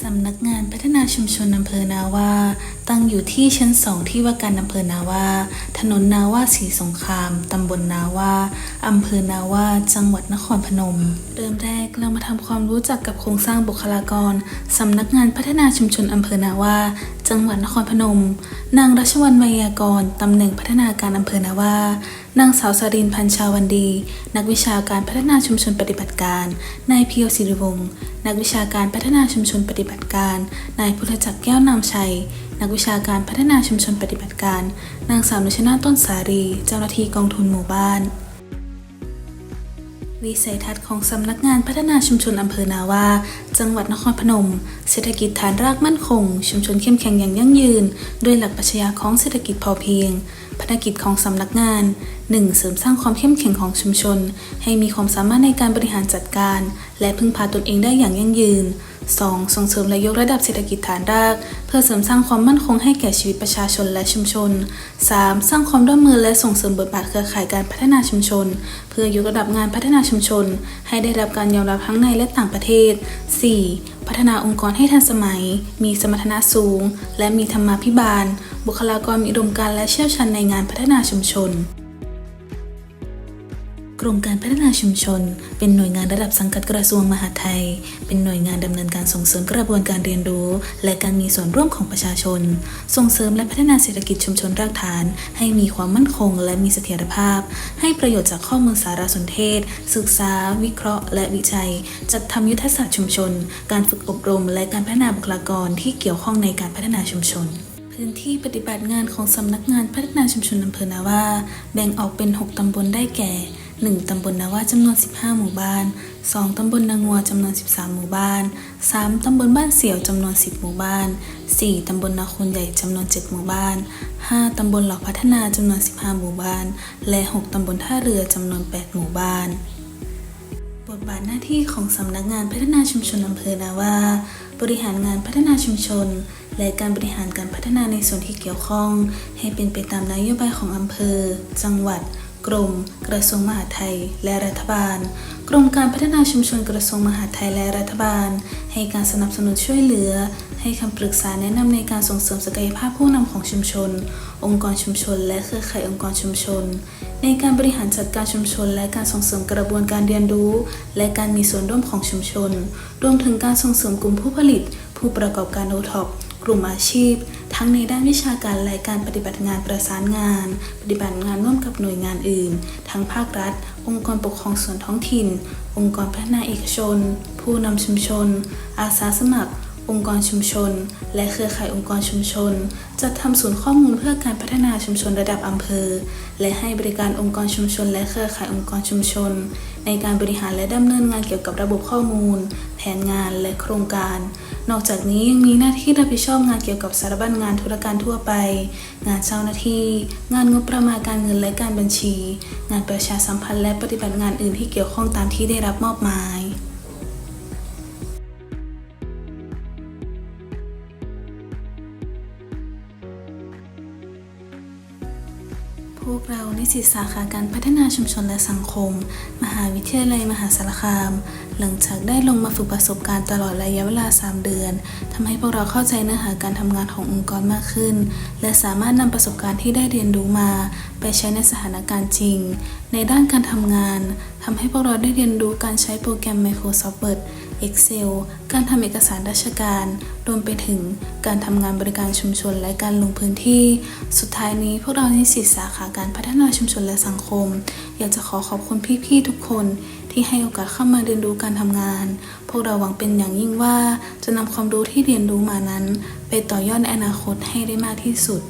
สำนักงานพัฒนาชุมชนอำเภอนาว่า ตั้งอยู่ที่ชั้นสองที่ว่าการอำเภอนาว่าถนนนาว่าสีสงคราม ตำบลนาว่าอำเภอนาว่าจังหวัดนครพนม เริ่มแรกเรา ทำความรู้จักกับโครงสร้างบุคลากร สำนักงานพัฒนาชุมชนอำเภอนาว่า จังหวัดนครพนม นางรัชวรรณไวยากร ตำแหน่งพัฒนาการอำเภอนาว่า นางสาวสรินพันชาวันดี นักวิชาการพัฒนาชุมชนปฏิบัติการ นายเพียวศิริวงศ์ นักวิชาการพัฒนาชุมชนปฏิบัติการ นายพุทธจักรแก้วนามชัย นักวิชาการพัฒนาชุมชนปฏิบัติการ นางสาวนุชนาต้นสารี เจ้าหน้าที่กองทุนหมู่บ้าน วิสัยทัศน์ของสำนักงานพัฒนาชุมชนอำเภอนาว่า จังหวัดนครพนม เศรษฐกิจฐานรากมั่นคง ชุมชนเข้มแข็งอย่างยั่งยืน ด้วยหลักปรัชญาของเศรษฐกิจพอเพียงภารกิจของสำนักงาน 1. เสริมสร้างความเข้มแข็งของชุมชน ให้มีความสามารถในการบริหารจัดการ และพึ่งพาตนเองได้อย่างยั่งยืน 2. ส่งเสริมและยกระดับเศรษฐกิจฐานราก เพื่อเสริมสร้างความมั่นคงให้แก่ชีวิตประชาชนและชุมชน 3. สร้างความร่วมมือและส่งเสริมบทบาทเครือข่ายการพัฒนาชุมชน เพื่อยกระดับงานพัฒนาชุมชน ให้ได้รับการยอมรับทั้งในและต่างประเทศ 4. พัฒนาองค์กรให้ทันสมัย มีสมรรถนะสูง และมีธรรมาภิบาล บุคลากรมีอุดมการณ์และเชี่ยวชาญในงานพัฒนาชุมชน กรมการพัฒนาชุมชน เป็นหน่วยงานระดับสังกัดกระทรวงมหาดไทย เป็นหน่วยงานดำเนินการส่งเสริมกระบวนการเรียนรู้ และการมีส่วนร่วมของประชาชน ส่งเสริมและพัฒนาเศรษฐกิจชุมชนรากฐาน ให้มีความมั่นคง และมีเสถียรภาพ ให้ประโยชน์จากข้อมูลสารสนเทศ ศึกษา วิเคราะห์ และวิจัย จัดทำยุทธศาสตร์ชุมชน การฝึกอบรม และการพัฒนาบุคลากรที่เกี่ยวข้องในการพัฒนาชุมชนพื้นที่ปฏิบัติงานของสำนักงานพัฒนาชุมชนอำเภอนาว่า แบ่งออกเป็น 6 ตำบลได้แก่ 1. ตำบลนาว่าจำนวน 15 หมู่บ้าน 2. ตำบลนางงัวจำนวน 13 หมู่บ้าน 3. ตำบลบ้านเสี่ยวจำนวน 10 หมู่บ้าน 4. ตำบลนาคูนใหญ่จำนวน 7 หมู่บ้าน 5. ตำบลหล่าพัฒนาจำนวน 15 หมู่บ้าน และ 6 ตำบลท่าเรือจำนวน 8 หมู่บ้านบทบาทหน้าที่ของสำนักงานพัฒนาชุมชนอำเภอนาว่าบริหารงานพัฒนาชุมชน และการบริหารการพัฒนาในส่วนที่เกี่ยวข้อง ให้เป็นไปตามนโยบายของอำเภอ จังหวัด กรม กระทรวงมหาดไทย และรัฐบาล กรมการพัฒนาชุมชนกระทรวงมหาดไทยและรัฐบาล ให้การสนับสนุนช่วยเหลือ ให้คำปรึกษาแนะนำในการส่งเสริมศักยภาพผู้นำของชุมชน องค์กรชุมชน และเครือข่ายองค์กรชุมชน ในการบริหารจัดการชุมชน และการส่งเสริมกระบวนการเรียนรู้ และการมีส่วนร่วมของชุมชน รวมถึงการส่งเสริมกลุ่มผู้ผลิต ผู้ประกอบการโอท็อปกลุ่มอาชีพ ทั้งในด้านวิชาการและการปฏิบัติงานประสานงาน ปฏิบัติงานร่วมกับหน่วยงานอื่น ทั้งภาครัฐ องค์กรปกครองส่วนท้องถิ่น องค์กรพัฒนาเอกชน ผู้นำชุมชน อาสาสมัคร องค์กรชุมชน และเครือข่ายองค์กรชุมชน จัดทำศูนย์ข้อมูลเพื่อการพัฒนาชุมชนระดับอำเภอ และให้บริการองค์กรชุมชน และเครือข่ายองค์กรชุมชน ในการบริหารและดำเนินงานเกี่ยวกับระบบข้อมูล แผนงานและโครงการ นอกจากนี้ยังมีหน้าที่รับผิดชอบงานเกี่ยวกับสารบัญงานธุรการทั่วไป งานเจ้าหน้าที่ งานงบประมาณการเงินและการบัญชี งานประชาสัมพันธ์และปฏิบัติงานอื่นที่เกี่ยวข้องตามที่ได้รับมอบหมาย พวกเรานิสิตสาขาการพัฒนาชุมชนและสังคม มหาวิทยาลัยมหาสารคาม หลังจากได้ลงมาฝึกประสบการณ์ตลอดระยะเวลา 3 เดือนทำให้พวกเราเข้าใจเนื้อหาการทำงานขององค์กรมากขึ้น และสามารถนำประสบการณ์ที่ได้เรียนรู้มา ไปใช้ในสถานการณ์จริง ในด้านการทำงานทำให้พวกเราได้เรียนรู้การใช้โปรแกรม Microsoft Word Excel การทำเอกสารราชการ รวมไปถึงการทำงานบริการชุมชนและการลงพื้นที่ สุดท้ายนี้พวกเรานิสิตสาขาการพัฒนาชุมชนและสังคม อยากจะขอขอบคุณพี่ๆทุกคนที่ให้โอกาสเข้ามาเรียนรู้การทำงาน พวกเราหวังเป็นอย่างยิ่งว่าจะนำความรู้ที่เรียนรู้มานั้น ไปต่อยอดในอนาคตให้ได้มากที่สุด